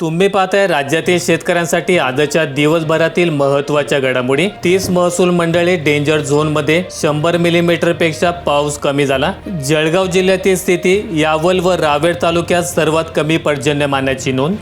तुम्ही पाहताय राज्यातील शेतकऱ्यांसाठी आजच्या दिवसभरातील महत्त्वाच्या घडामोडी. तीस महसूल मंडळे डेंजर झोनमध्ये शंभर मिलीमीटरपेक्षा पाऊस कमी झाला. जळगाव जिल्ह्यातील स्थिती यावल व रावेर तालुक्यात सर्वात कमी पर्जन्यमानाची नोंद.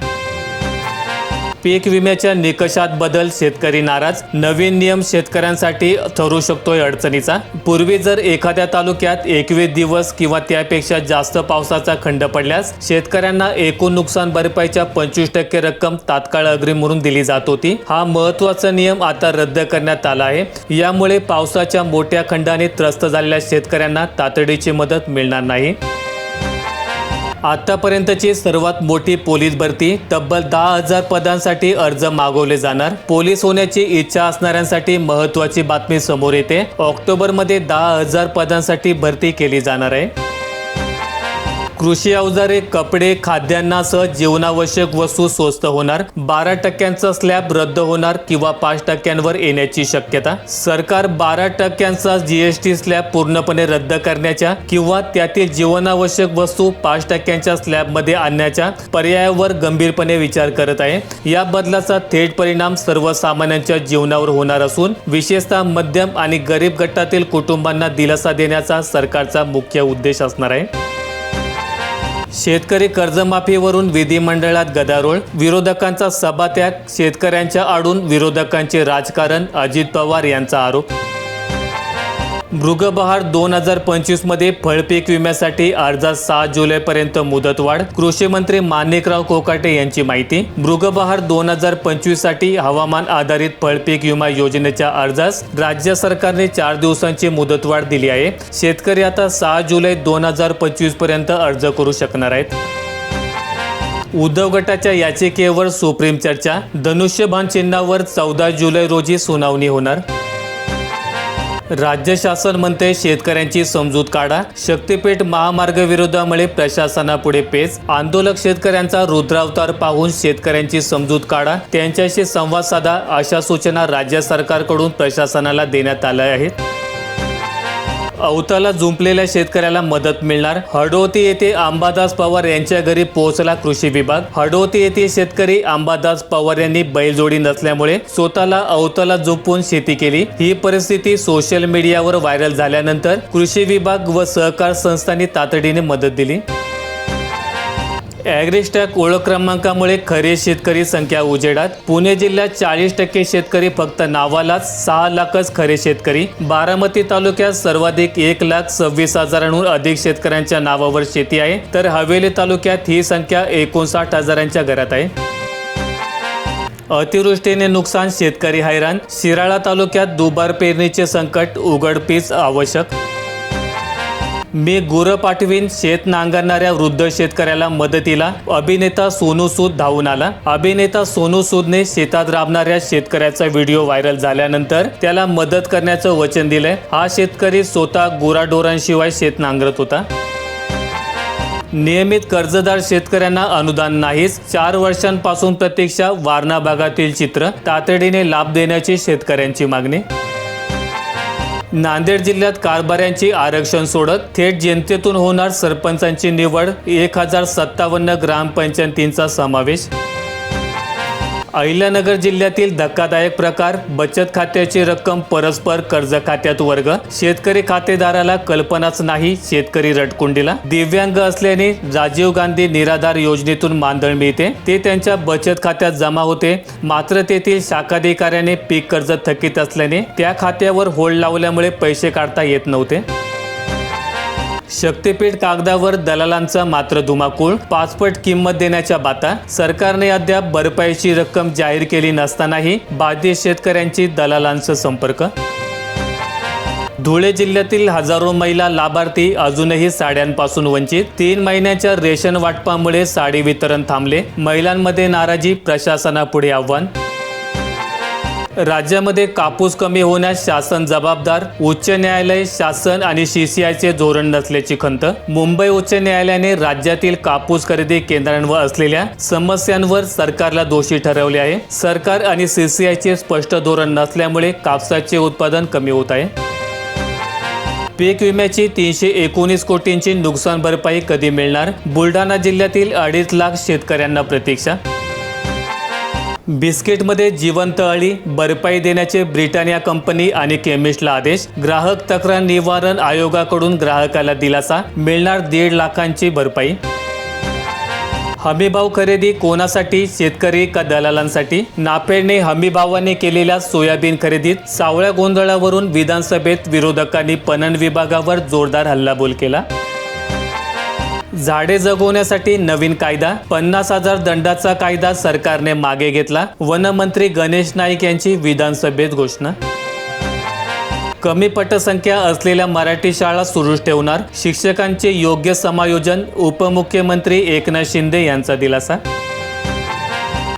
पीक विम्याच्या निकषात बदल शेतकरी नाराज. नवीन नियम शेतकऱ्यांसाठी ठरू शकतोय अडचणीचा. पूर्वी जर एखाद्या तालुक्यात एकवीस दिवस किंवा त्यापेक्षा जास्त पावसाचा खंड पडल्यास शेतकऱ्यांना एकूण नुकसान भरपाईच्या पंचवीस टक्के रक्कम तात्काळ अग्रिम म्हणून दिली जात होती. हा महत्त्वाचा नियम आता रद्द करण्यात आला आहे. यामुळे पावसाच्या मोठ्या खंडाने त्रस्त झालेल्या शेतकऱ्यांना तातडीची मदत मिळणार नाही. आतापर्यंतची सर्वात मोठी पोलीस भरती तब्बल दहा हजार पदांसाठी अर्ज मागवले जाणार. पोलीस होण्याची इच्छा असणाऱ्यांसाठी महत्वाची बातमी समोर येते. ऑक्टोबरमध्ये दहा हजार पदांसाठी भरती केली जाणार आहे. कृषी अवजारे कपडे खाद्यांनासह जीवनावश्यक वस्तू स्वस्त होणार बारा टक्क्यांचा स्लॅब रद्द होणार किंवा पाच टक्क्यांवर येण्याची शक्यता. सरकार बारा टक्क्यांचा जीएसटी स्लॅब पूर्णपणे रद्द करण्याच्या किंवा त्यातील जीवनावश्यक वस्तू पाच टक्क्यांच्या स्लॅबमध्ये आणण्याच्या पर्यायावर गंभीरपणे विचार करत आहे. या बदलाचा थेट परिणाम सर्वसामान्यांच्या जीवनावर होणार असून विशेषतः मध्यम आणि गरीब गटातील कुटुंबांना दिलासा देण्याचा सरकारचा मुख्य उद्देश असणार आहे. शेतकरी कर्जमाफीवरून विधिमंडळात गदारोळ. विरोधकांचा सभात्याग शेतकऱ्यांच्या आडून विरोधकांचे राजकारण अजित पवार यांचा आरोप मृगबहार दोन हजार पंचवीसमध्ये फळपीक विम्यासाठी अर्जात सहा जुलैपर्यंत मुदतवाढ. कृषी मंत्री माणिकराव कोकाटे यांची माहिती. मृगबहार दोन हजार पंचवीससाठी हवामान आधारित फळपीक विमा योजनेच्या अर्जास राज्य सरकारने चार दिवसांची मुदतवाढ दिली आहे. शेतकरी आता सहा जुलै दोन हजार पंचवीसपर्यंत अर्ज करू शकणार आहेत. उद्धव गटाच्या याचिकेवर सुप्रीम चर्चा. धनुष्यबाण चिन्हावर चौदा जुलै रोजी सुनावणी होणार. राज्य शासन म्हणते शेतकऱ्यांची समजूत काढा. शक्तीपीठ महामार्ग विरोधामुळे प्रशासनापुढे पेच. आंदोलक शेतकऱ्यांचा रुद्रावतार पाहून शेतकऱ्यांची समजूत काढा. त्यांच्याशी संवाद साधा अशा सूचना राज्य सरकारकडून प्रशासनाला देण्यात आल्या आहेत. अवताला जुंपलेल्या शेतकऱ्याला मदत मिळणार. हडोती येथे अंबादास पवार यांच्या घरी पोहोचला कृषी विभाग. हडोती येथे शेतकरी अंबादास पवार यांनी बैलजोडी नसल्यामुळे स्वतःला अवताला झोपून शेती केली. ही परिस्थिती सोशल मीडियावर व्हायरल झाल्यानंतर कृषी विभाग व सहकार संस्थांनी तातडीने मदत दिली. ॲग्रिस्टॅक ओळख क्रमांकामुळे खरे शेतकरी संख्या उजेडात. पुणे जिल्ह्यात चाळीस टक्के शेतकरी फक्त नावालाच सहा लाखच खरे शेतकरी. बारामती तालुक्यात सर्वाधिक एक लाख सव्वीस हजारांहून अधिक शेतकऱ्यांच्या नावावर शेती आहे. तर हवेली तालुक्यात ही संख्या एकोणसाठ हजारांच्या घरात आहे. अतिवृष्टीने नुकसान शेतकरी हैराण. शिराळा तालुक्यात दुबार पेरणीचे संकट उघडपीस आवश्यक. मी गुरं पाठवीन शेत नांगरणाऱ्या वृद्ध शेतकऱ्याला मदतीला. अभिनेता सोनू सूद धावून आला. अभिनेता सोनू सूदने शेतात राबणाऱ्या शेतकऱ्याचा व्हिडिओ व्हायरल झाल्यानंतर त्याला मदत करण्याचं वचन दिलंय. हा शेतकरी स्वतः गुराढोरांशिवाय शेत नांगरत होता. नियमित कर्जदार शेतकऱ्यांना अनुदान नाहीच. चार वर्षांपासून प्रतीक्षा वारणा भागातील चित्र. तातडीने लाभ देण्याची शेतकऱ्यांची मागणी. नांदेड जिल्ह्यात कारभाऱ्यांची आरक्षण सोडत थेट जनतेतून होणार सरपंचांची निवड एक हजार सत्तावन्न ग्रामपंचायतींचा समावेश अहिल्यानगर जिल्ह्यातील धक्कादायक प्रकार बचत खात्याची रक्कम परस्पर कर्ज खात्यात वर्ग शेतकरी खातेदाराला कल्पनाच नाही शेतकरी रटकुंडीला. दिव्यांग असल्याने राजीव गांधी निराधार योजनेतून मानधन मिळते. ते त्यांच्या बचत खात्यात जमा होते. मात्र तेथील शाखाधिकाऱ्याने पीक कर्ज थकीत असल्याने त्या खात्यावर होल्ड लावल्यामुळे पैसे काढता येत नव्हते. शक्तीपीठ कागदावर दलालांचा मात्र धुमाकूळ. पाचपट किंमत देण्याच्या बाता सरकारने अद्याप भरपाईची रक्कम जाहीर केली नसतानाही बाधित शेतकऱ्यांची दलालांचा संपर्क. धुळे जिल्ह्यातील हजारो महिला लाभार्थी अजूनही साड्यांपासून वंचित. तीन महिन्याच्या रेशन वाटपामुळे साडी वितरण थांबले. महिलांमध्ये नाराजी प्रशासनापुढे आव्हान. राज्यामध्ये कापूस कमी होण्यास शासन जबाबदार उच्च न्यायालय शासन आणि सीसीआयचे धोरण नसल्याची खंत मुंबई उच्च न्यायालयाने राज्यातील कापूस खरेदी केंद्रांवर असलेल्या समस्यांवर सरकारला दोषी ठरवले आहे. सरकार आणि सीसीआयचे स्पष्ट धोरण नसल्यामुळे कापसाचे उत्पादन कमी होत आहे. पीक विम्याची तीनशे एकोणीस कोटींची नुकसान भरपाई कधी मिळणार? बुलढाणा जिल्ह्यातील अडीच लाख शेतकऱ्यांना प्रतीक्षा बिस्किटमध्ये जिवंत अळी भरपाई देण्याचे ब्रिटानिया कंपनी आणि केमिस्टला आदेश ग्राहक तक्रार निवारण आयोगाकडून ग्राहकाला दिलासा मिळणार दीड लाखांची भरपाई. हमीभाव खरेदी कोणासाठी शेतकरी का दलालांसाठी? नाफेडने हमीभावाने केलेल्या सोयाबीन खरेदीत सावळ्या गोंधळावरून विधानसभेत विरोधकांनी पणन विभागावर जोरदार हल्लाबोल केला. झाडे जगवण्यासाठी नवीन कायदा पन्नास हजार दंडाचा कायदा सरकारने मागे घेतला वनमंत्री गणेश नाईक यांची विधानसभेत घोषणा. कमी पटसंख्या असलेल्या मराठी शाळा सुरूच ठेवणार शिक्षकांचे योग्य समायोजन उपमुख्यमंत्री एकनाथ शिंदे यांचा दिलासा.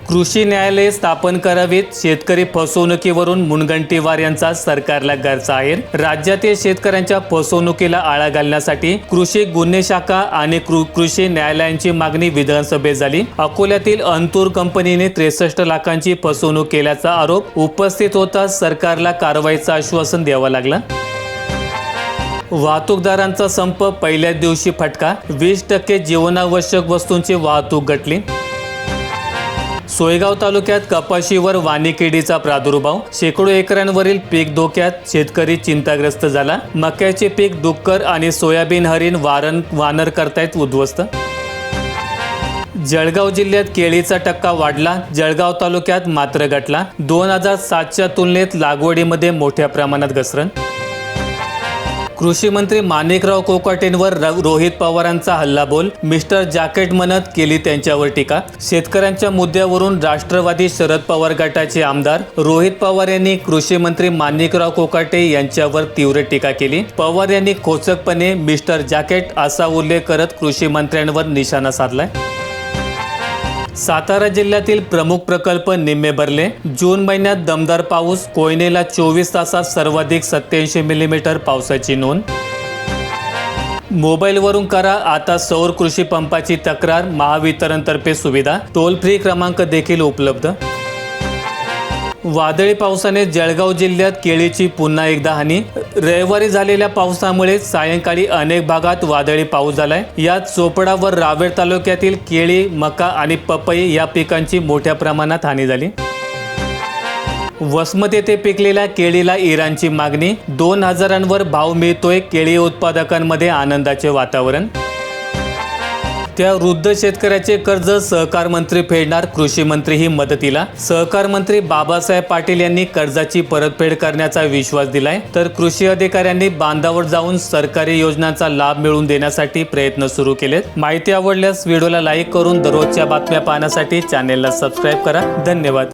कृषी न्यायालये स्थापन करावीत. शेतकरी फसवणुकीवरून मुनगंटीवार यांचा सरकारला गरजा आहे राज्यातील शेतकऱ्यांच्या फसवणुकीला आळा घालण्यासाठी कृषी गुन्हे शाखा आणि कृषी न्यायालयांची मागणी विधानसभेत झाली. अकोल्यातील अंतूर कंपनीने त्रेसष्ट लाखांची फसवणूक केल्याचा आरोप उपस्थित होता. सरकारला कारवाईचं आश्वासन द्यावं लागलं. वाहतूकदारांचा संप पहिल्याच दिवशी फटका. वीस टक्के जीवनावश्यक वस्तूंची वाहतूक घटली सोयगाव तालुक्यात कपाशीवर वाणीकिडीचा प्रादुर्भाव. शेकडो एकरांवरील पीक धोक्यात शेतकरी चिंताग्रस्त झाला. मक्याचे पीक डुक्कर आणि सोयाबीन हरिण वारण वानर करतायत उद्ध्वस्त. जळगाव जिल्ह्यात केळीचा टक्का वाढला. जळगाव तालुक्यात मात्र घटला. दोन हजार सातच्या तुलनेत लागवडीमध्ये मोठ्या प्रमाणात घसरण. कृषी मंत्री माणिकराव कोकाटेंवर रोहित पवारांचा हल्लाबोल. मिस्टर जॅकेट म्हणत केली त्यांच्यावर टीका. शेतकऱ्यांच्या मुद्द्यावरून राष्ट्रवादी शरद पवार गटाचे आमदार. रोहित पवार यांनी कृषी मंत्री माणिकराव कोकाटे यांच्यावर तीव्र टीका केली. पवार यांनी खोचकपणे मिस्टर जॅकेट असा उल्लेख करत कृषी मंत्र्यांवर निशाणा साधलाय. सातारा जिल्ह्यातील प्रमुख प्रकल्प निम्मे भरले. जून महिन्यात दमदार पाऊस कोयनेला चोवीस तासात सर्वाधिक सत्याऐंशी मिलीमीटर पावसाची नोंद. मोबाईलवरून करा आता सौर कृषी पंपाची तक्रार महावितरणतर्फे सुविधा टोल फ्री क्रमांक देखील उपलब्ध. वादळी पावसाने जळगाव जिल्ह्यात केळीची पुन्हा एकदा हानी रविवारी झालेल्या पावसामुळे सायंकाळी अनेक भागात वादळी पाऊस झालाय. यात चोपडा व रावेर तालुक्यातील केळी मका आणि पपई या पिकांची मोठ्या प्रमाणात हानी झाली. वसमत येथे पिकलेल्या केळीला इराणची मागणी. दोन हजारांवर भाव मिळतोय केळी उत्पादकांमध्ये आनंदाचे वातावरण. त्या वृद्ध शेतकऱ्याचे कर्ज सहकार मंत्री फेडणार कृषी मंत्रीही मदतीला. सहकार मंत्री बाबासाहेब पाटील यांनी कर्जाची परतफेड करण्याचा विश्वास दिलाय. तर कृषी अधिकाऱ्यांनी बांधावर जाऊन सरकारी योजनांचा लाभ मिळवून देण्यासाठी प्रयत्न सुरू केलेत. माहिती आवडल्यास व्हिडिओला लाईक करून दररोजच्या बातम्या पाहण्यासाठी चॅनेलला सबस्क्राईब करा. धन्यवाद.